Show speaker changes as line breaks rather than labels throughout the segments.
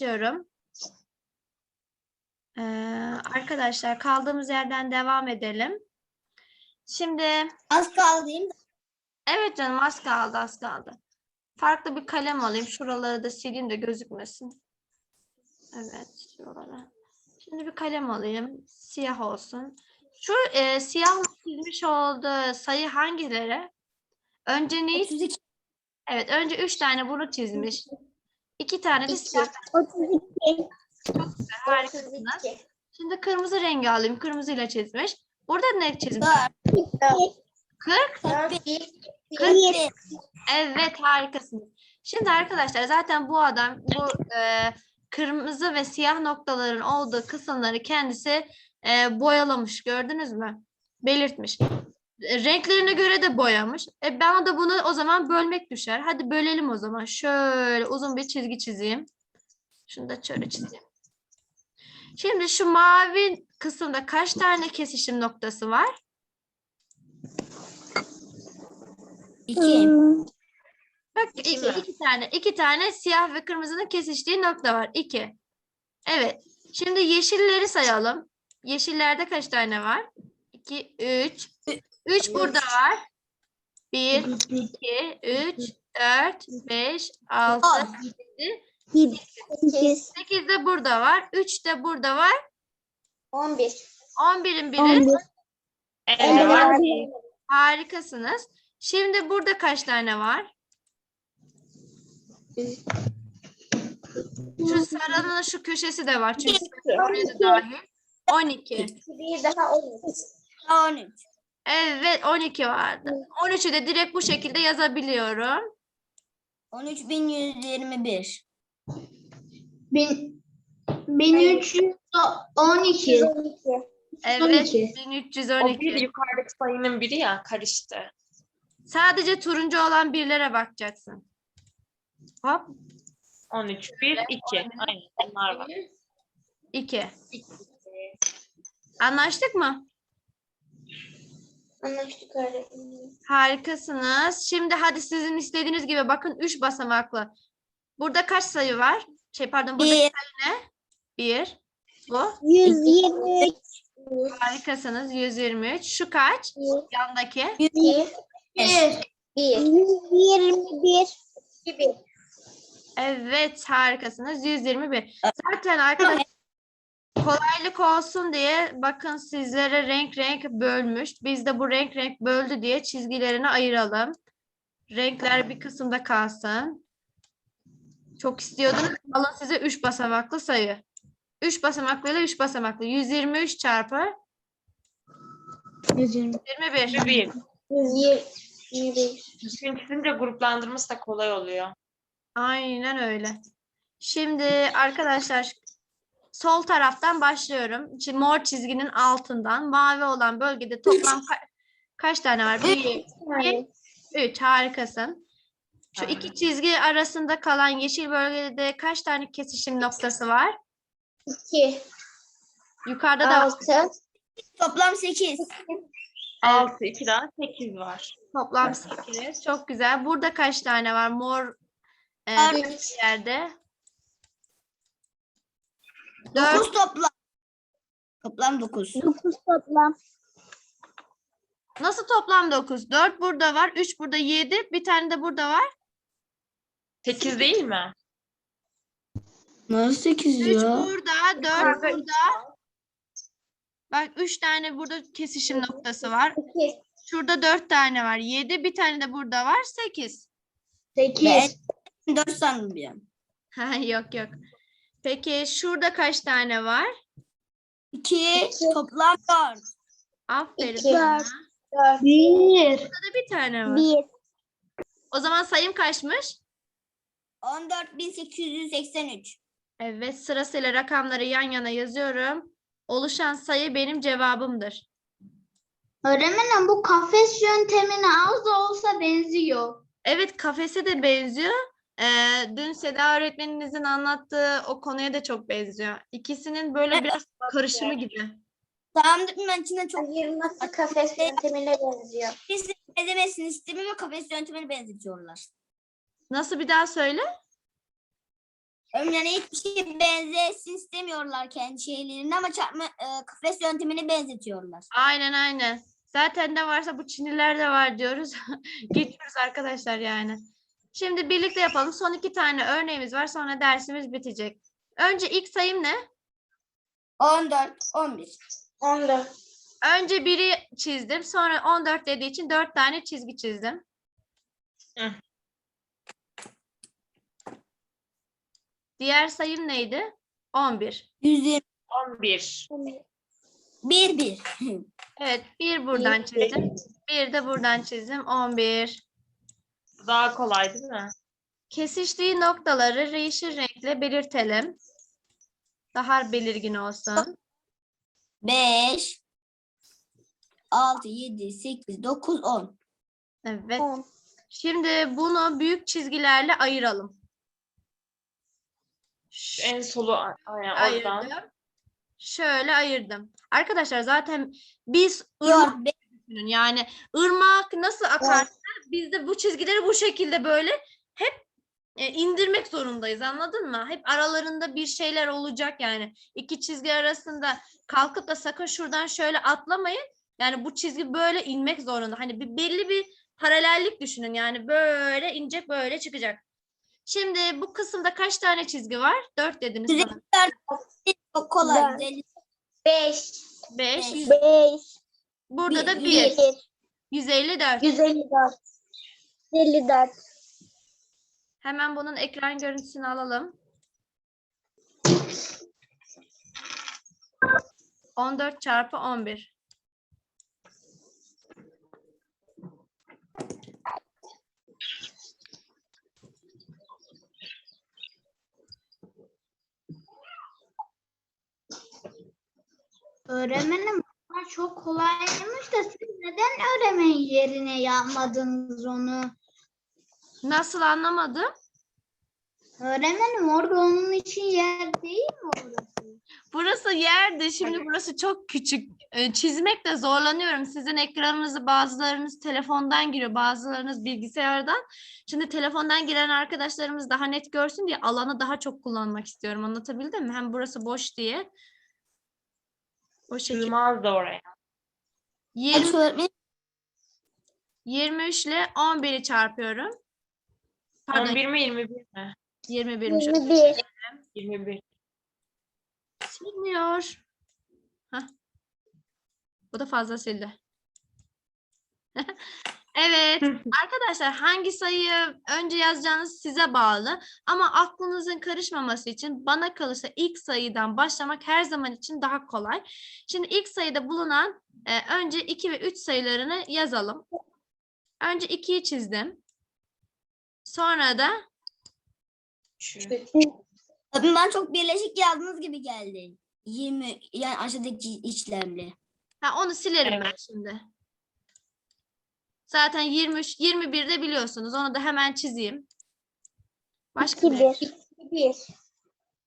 başlıyorum. Ee, arkadaşlar kaldığımız yerden devam edelim. Şimdi
Az kaldı değil mi?
evet canım az kaldı az kaldı. Farklı bir kalem alayım. Şuraları da sileyim de gözükmesin. Evet şuralara. Şimdi bir kalem alayım. Siyah olsun. Şu e, siyah çizmiş olduğu sayı hangileri? Önce neyi?
32.
Evet önce üç tane bunu çizmiş. İki tane de siyah.
32.
Harikasınız.
32.
Şimdi kırmızı rengi alayım. Kırmızıyla çizmiş. Burada ne çizmiş? 40.
41.
Evet harikasınız. Şimdi arkadaşlar zaten bu adam bu e, kırmızı ve siyah noktaların olduğu kısımları kendisi e, boyalamış. Gördünüz mü? Belirtmiş. E, Renklerine göre de boyamış. E, bana da bunu o zaman bölmek düşer. Hadi bölelim o zaman. Şöyle uzun bir çizgi çizeyim. Şunu da şöyle çizeyim. Şimdi şu mavi kısımda kaç tane kesişim noktası var?
2.
Bak iki, iki tane, iki tane siyah ve kırmızının kesiştiği nokta var. İki. Evet. Şimdi yeşilleri sayalım. Yeşillerde kaç tane var? İki, üç. Üç burada var. Bir, iki, üç, dört, beş, altı,
On.
yedi.
8.
Sekiz de burada var. Üç de burada var.
11.
On birin biri.
Elde var.
Harikasınız. Şimdi burada kaç tane var? Şu sarının şu köşesi de var. Çünkü oraya da dahil. 12.
Bir daha 13. 13.
Evet 12 vardı. 13'ü de direkt bu şekilde yazabiliyorum.
13121.
Bin, 1312.
Evet
12.
O bir
1312.
yukarıdaki sayının biri ya karıştı.
Sadece turuncu olan birlere bakacaksın. Hop
13, 1, 2. Aynen bunlar var.
2. Anlaştık mı?
Anlaştık öğretmenim.
Harikasınız. Şimdi hadi sizin istediğiniz gibi bakın 3 basamaklı. Burada kaç sayı var? Şey pardon burada
1.
1. Bu.
123.
Harikasınız. 123. Şu kaç? Yandaki.
1. 1. 121. 2.
Evet harikasınız. 121. Zaten arkadaşlar kolaylık olsun diye bakın sizlere renk renk bölmüş. Biz de bu renk renk böldü diye çizgilerini ayıralım. Renkler bir kısımda kalsın. Çok istiyordunuz. Alın size 3 basamaklı sayı. 3 basamaklı ile 3 basamaklı. 123 çarpı 21.
1.
121.
Düzgün çizince gruplandırması da kolay oluyor.
Aynen öyle. Şimdi arkadaşlar sol taraftan başlıyorum. Şimdi mor çizginin altından mavi olan bölgede toplam ka- kaç tane var? Bir, üç. Harikasın. Şu iki çizgi arasında kalan yeşil bölgede kaç tane kesişim noktası var?
2.
Yukarıda da
6. Toplam 8.
6, 2 daha 8 var.
toplam 8. Çok güzel. Burada kaç tane var? Mor e, yerde. 4
9 toplam. Toplam 9. 9 toplam.
Nasıl toplam 9? 4 burada var, 3 burada 7, bir tane de burada var.
8 değil mi?
Nasıl 8
3
ya?
burada, 4
Yukarıda
burada. Bak 3 tane burada kesişim noktası var.
2.
Şurada 4 tane var. 7, bir tane de burada var. 8.
8.
4 sandım bir an.
Ha, yok yok. Peki şurada kaç tane var?
2. Toplam 4.
Aferin
İki.
sana.
4.
1.
Burada da bir tane var.
1.
O zaman sayım kaçmış?
14883.
Evet sırasıyla rakamları yan yana yazıyorum. Oluşan sayı benim cevabımdır.
Öğretmenim bu kafes yöntemine az da olsa benziyor.
Evet kafese de benziyor. Ee, dün Seda öğretmeninizin anlattığı o konuya da çok benziyor. İkisinin böyle biraz karışımı gibi.
Tamam ben içinde çok ayırması kafes yöntemine benziyor. Biz de benzemesini istemiyor ama kafes yöntemine benzetiyorlar.
Nasıl bir daha söyle?
Yani hiçbir şey benzesin istemiyorlar kendi şeylerini ama çarpma e, kafes yöntemini benzetiyorlar.
Aynen aynen. Zaten ne varsa bu Çinliler de var diyoruz. Geçiyoruz arkadaşlar yani. Şimdi birlikte yapalım. Son iki tane örneğimiz var. Sonra dersimiz bitecek. Önce ilk sayım ne?
14, 11.
14.
Önce biri çizdim. Sonra 14 dediği için 4 tane çizgi çizdim.
Hı.
Diğer sayım neydi? 11.
120.
11.
1, 1.
Evet, bir buradan çizdim. Bir de buradan çizdim. 11.
Daha kolay değil mi?
Kesiştiği noktaları yeşil renkle belirtelim. Daha belirgin olsun.
5, 6, 7, 8, 9, 10.
Evet. Şimdi bunu büyük çizgilerle ayıralım.
Şu en solu aynen oradan.
Ayırdım. Şöyle ayırdım. Arkadaşlar zaten biz ırmak
Yok, be-
düşünün. Yani ırmak nasıl akarsa biz de bu çizgileri bu şekilde böyle hep e, indirmek zorundayız. Anladın mı? Hep aralarında bir şeyler olacak yani. İki çizgi arasında kalkıp da sakın şuradan şöyle atlamayın. Yani bu çizgi böyle inmek zorunda. Hani bir belli bir paralellik düşünün. Yani böyle inecek, böyle çıkacak. Şimdi bu kısımda kaç tane çizgi var? Dört dediniz bana.
çok kolay.
Dört.
150.
5.
Beş. Yüz-
5.
Burada da
bir-
bir.
1.
154.
154. 154.
Hemen bunun ekran görüntüsünü alalım. 14 çarpı 11.
Öğretmenim bunlar çok kolaymış da siz neden öğretmen yerine yapmadınız onu?
Nasıl anlamadım?
Öğretmenim orada onun için yer değil mi orası?
Burası yerdi. Şimdi burası çok küçük. Ee, Çizmekte zorlanıyorum. Sizin ekranınızı bazılarınız telefondan giriyor, bazılarınız bilgisayardan. Şimdi telefondan giren arkadaşlarımız daha net görsün diye alanı daha çok kullanmak istiyorum. Anlatabildim mi? Hem burası boş diye. O şekilde.
Sığmaz da oraya.
20
Kaç öğretmenim?
23 ile 11'i çarpıyorum. Pardon
11 mi 21 mi?
21'miş.
21.
21.
Silmiyor. Hah. Bu da fazla sildi. evet. Arkadaşlar hangi sayıyı önce yazacağınız size bağlı. Ama aklınızın karışmaması için bana kalırsa ilk sayıdan başlamak her zaman için daha kolay. Şimdi ilk sayıda bulunan e, önce 2 ve 3 sayılarını yazalım. Önce 2'yi çizdim. Sonra da
ben çok birleşik yazdığınız gibi geldi. 20 yani aşağıdaki işlemle.
Ha onu silerim ben şimdi. Zaten 23, 21 de biliyorsunuz. Onu da hemen çizeyim. Başka
2
ne?
1. 1.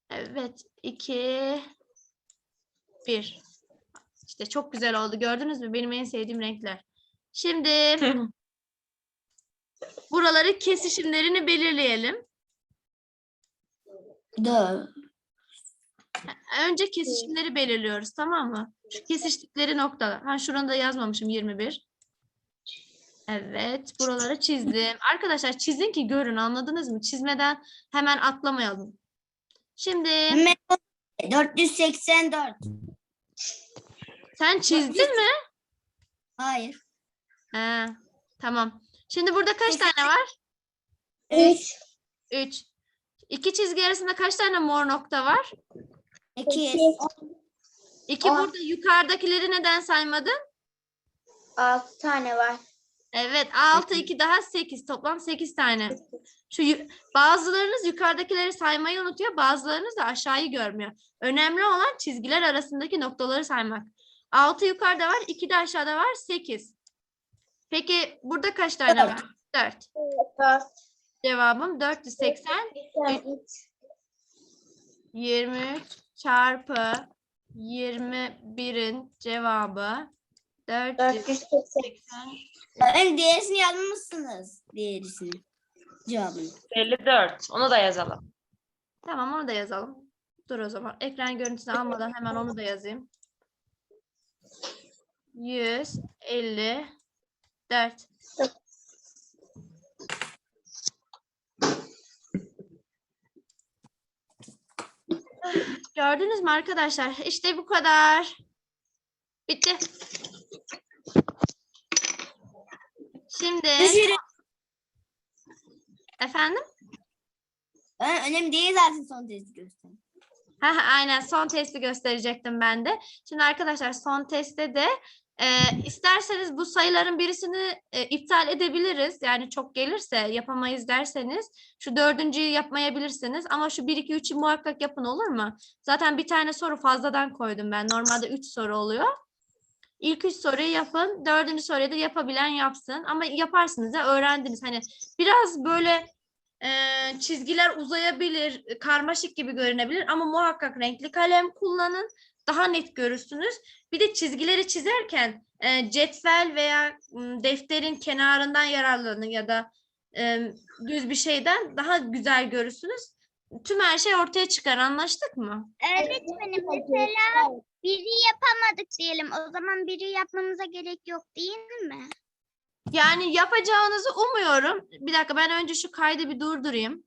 Evet. 2 1. İşte çok güzel oldu. Gördünüz mü? Benim en sevdiğim renkler. Şimdi buraları kesişimlerini belirleyelim.
4.
Önce kesişimleri belirliyoruz tamam mı? Şu kesiştikleri noktalar. Ha şuranı da yazmamışım 21. Evet, buraları çizdim. Arkadaşlar çizin ki görün anladınız mı? Çizmeden hemen atlamayalım. Şimdi
484.
sen çizdin mi?
Hayır.
He, tamam. Şimdi burada kaç tane var?
3.
3. İki çizgi arasında kaç tane mor nokta var?
2.
2
On.
burada yukarıdakileri neden saymadın?
6 tane var.
Evet 6 2 daha 8 toplam 8 tane. Şu bazılarınız yukarıdakileri saymayı unutuyor, bazılarınız da aşağıyı görmüyor. Önemli olan çizgiler arasındaki noktaları saymak. 6 yukarıda var, 2 de aşağıda var, 8. Peki burada kaç tane
Dört.
var? 4.
4.
Cevabım 480. 23 çarpı 21'in cevabı 480.
480.
Ben diğerisini yazmışsınız. Diğerisini. Cevabını.
54. Onu da yazalım.
Tamam onu da yazalım. Dur o zaman. Ekran görüntüsünü almadan hemen onu da yazayım. 154. Gördünüz mü arkadaşlar? İşte bu kadar. Bitti. Şimdi efendim?
Önemli değil zaten son testi göster.
Ha, aynen son testi gösterecektim ben de. Şimdi arkadaşlar son testte de e, isterseniz bu sayıların birisini e, iptal edebiliriz. Yani çok gelirse yapamayız derseniz şu dördüncüyü yapmayabilirsiniz. Ama şu 1, 2, 3'ü muhakkak yapın olur mu? Zaten bir tane soru fazladan koydum ben. Normalde 3 soru oluyor. İlk üç soruyu yapın. Dördüncü soruyu da yapabilen yapsın. Ama yaparsınız ya öğrendiniz. Hani biraz böyle e, çizgiler uzayabilir, karmaşık gibi görünebilir ama muhakkak renkli kalem kullanın. Daha net görürsünüz. Bir de çizgileri çizerken e, cetvel veya defterin kenarından yararlanın ya da e, düz bir şeyden daha güzel görürsünüz. Tüm her şey ortaya çıkar. Anlaştık mı?
Öğretmenim mesela biri yapamadık diyelim. O zaman biri yapmamıza gerek yok değil mi?
Yani yapacağınızı umuyorum. Bir dakika ben önce şu kaydı bir durdurayım.